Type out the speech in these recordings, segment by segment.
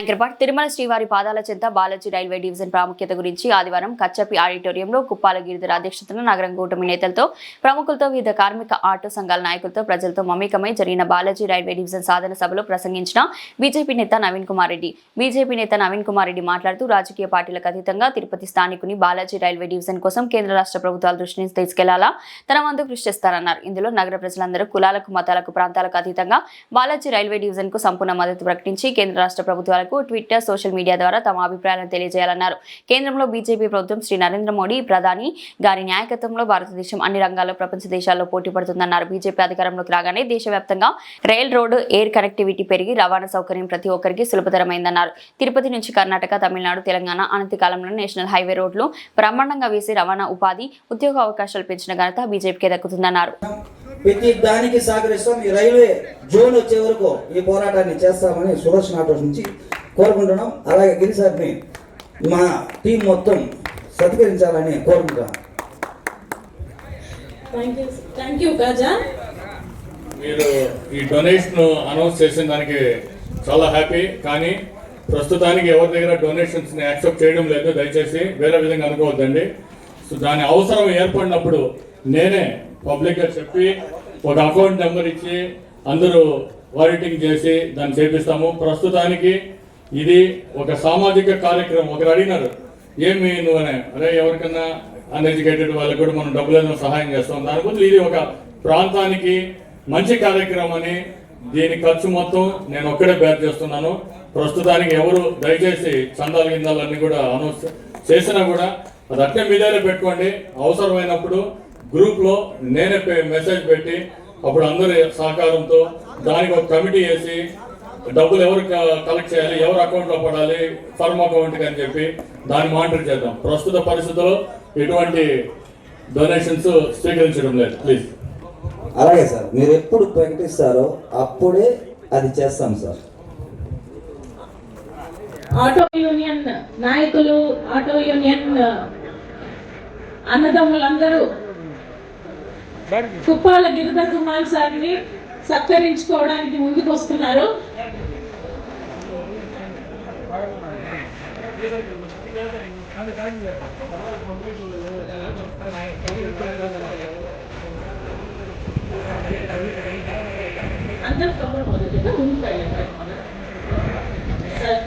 యాంకర్పాట్ తిరుమల శ్రీవారి పాదాల చెంత బాలాజీ రైల్వే డివిజన్ ప్రాముఖ్యత గురించి ఆదివారం కచ్చపి ఆడిటోరియంలో కుప్పాల గిరిధర్ అధ్యక్షతన నగరం కూటమి నేతలతో ప్రముఖులతో వివిధ కార్మిక ఆటో సంఘాల నాయకులతో ప్రజలతో మమేకమై జరిగిన బాలాజీ రైల్వే డివిజన్ సాధన సభలో ప్రసంగించిన బీజేపీ నేత నవీన్ కుమార్ రెడ్డి. బీజేపీ నేత నవీన్ కుమార్ రెడ్డి మాట్లాడుతూ రాజకీయ పార్టీలకు అతీతంగా తిరుపతి స్థానికుని బాలాజీ రైల్వే డివిజన్ కోసం కేంద్ర రాష్ట్ర ప్రభుత్వాల దృష్టిని తీసుకెళ్ళాలా? తన వంతు కృషి చేస్తారన్నారు. ఇందులో నగర ప్రజలందరూ కులాలకు మతాలకు ప్రాంతాలకు అతీతంగా బాలాజీ రైల్వే డివిజన్కు సంపూర్ణ మద్దతు ప్రకటించి కేంద్ర రాష్ట్ర ప్రభుత్వాలకు ట్విట్టర్ సోషల్ మీడియా ద్వారా తమ అభిప్రాయాలను తెలియజేయాలన్నారు. కేంద్రంలో బీజేపీ ప్రభుత్వం శ్రీ నరేంద్ర మోడీ ప్రధాని గారి నాయకత్వంలో భారతదేశం అన్ని రంగాల్లో ప్రపంచ దేశాల్లో పోటీ పడుతుందన్నారు. బీజేపీ అధికారంలోకి రాగానే దేశవ్యాప్తంగా రైల్ రోడ్డు ఎయిర్ కనెక్టివిటీ పెరిగి రవాణా సౌకర్యం ప్రతి ఒక్కరికి సులభతరమైందన్నారు. తిరుపతి నుంచి కర్ణాటక తమిళనాడు తెలంగాణ అనంతకాలంలో నేషనల్ హైవే రోడ్లు బ్రహ్మాండంగా వేసి రవాణా ఉపాధి ఉద్యోగ అవకాశాలు పెంచిన ఘనత బీజేపీకే దక్కుతుందన్నారు. ప్రతి దానికి సహకరిస్తాం. ఈ రైల్వే జోన్ వచ్చే వరకు ఈ పోరాటాన్ని చేస్తామని సుదర్శన్ ఆటోస్ నుంచి కోరుకుంటున్నాం. అలాగే గిరి సార్ని మా టీం మొత్తం సత్కరించాలని కోరుకుంటున్నాం. థ్యాంక్ యూ థ్యాంక్ యూ కాజా మీరు ఈ డొనేషన్ అనౌన్స్ చేసిన దానికి చాలా హ్యాపీ. కానీ ప్రస్తుతానికి ఎవరి దగ్గర డొనేషన్స్ని యాక్సెప్ట్ చేయడం లేదు దయచేసి వేరే విధంగా అనుకోవద్దండి. సో దాని అవసరం ఏర్పడినప్పుడు నేనే పబ్లిక్గా చెప్పి ఒక అకౌంట్ నెంబర్ ఇచ్చి అందరూ ఆడిటింగ్ చేసి దాన్ని చేపిస్తాము. ప్రస్తుతానికి ఇది ఒక సామాజిక కార్యక్రమం. ఒకరు అడిగినారు ఏమి నువ్వు అనే? అరే ఎవరికన్నా అన్ఎడ్యుకేటెడ్ వాళ్ళకి కూడా మనం డబ్బులు ఏదైనా సహాయం చేస్తాం. దాని బదులు ఇది ఒక ప్రాంతానికి మంచి కార్యక్రమం అని దీని ఖర్చు మొత్తం నేను ఒక్కడే బేర్ చేస్తున్నాను. ప్రస్తుతానికి ఎవరు దయచేసి చందాలు గిందాలు అన్ని కూడా అనౌన్స్ చేసినా కూడా అది అట్లే మీ దగ్గర పెట్టుకోండి. అవసరమైనప్పుడు గ్రూప్లో నేనే మెసేజ్ పెట్టి అప్పుడు అందరి సహకారంతో దానికి ఒక కమిటీ వేసి డబ్బులు ఎవరు క- కలెక్ట్ చేయాలి ఎవరు అకౌంట్లో పడాలి ఫర్మ్ అకౌంట్ అని చెప్పి దాన్ని మానిటర్ చేద్దాం. ప్రస్తుత పరిస్థితుల్లో ఎటువంటి డొనేషన్స్ స్వీకరించడం లేదు. ప్లీజ్ అలాగే సార్ మీరు ఎప్పుడు ప్రకటిస్తారో అప్పుడే అది చేస్తాం సార్. ఆటో యూనియన్ నాయకులు ఆటో యూనియన్ అన్నదమ్ములందరూ కుప్పాల గిరిధర్ కుమార్ సార్ని సత్కరించుకోవడానికి ముందుకు వస్తున్నారు అందరూ కబురు మొదలుగా ముందుకు వెళ్ళండి సార్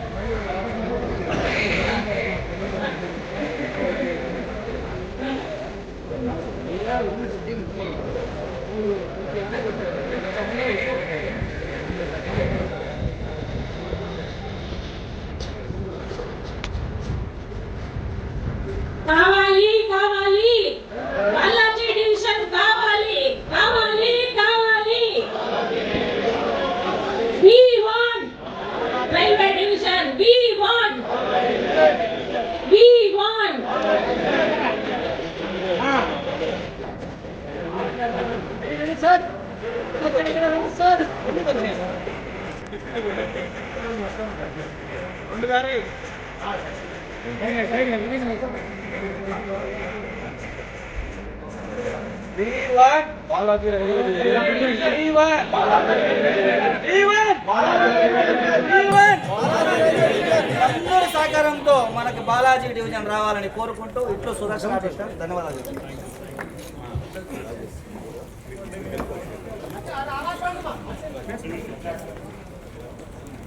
కావాలి కావాలి. బాలాజీ డివిజన్ అందరి సహకారంతో మనకి బాలాజీ డివిజన్ రావాలని కోరుకుంటూ ఇట్లు సురక్షణ ధన్యవాదాలు 打打他三嘛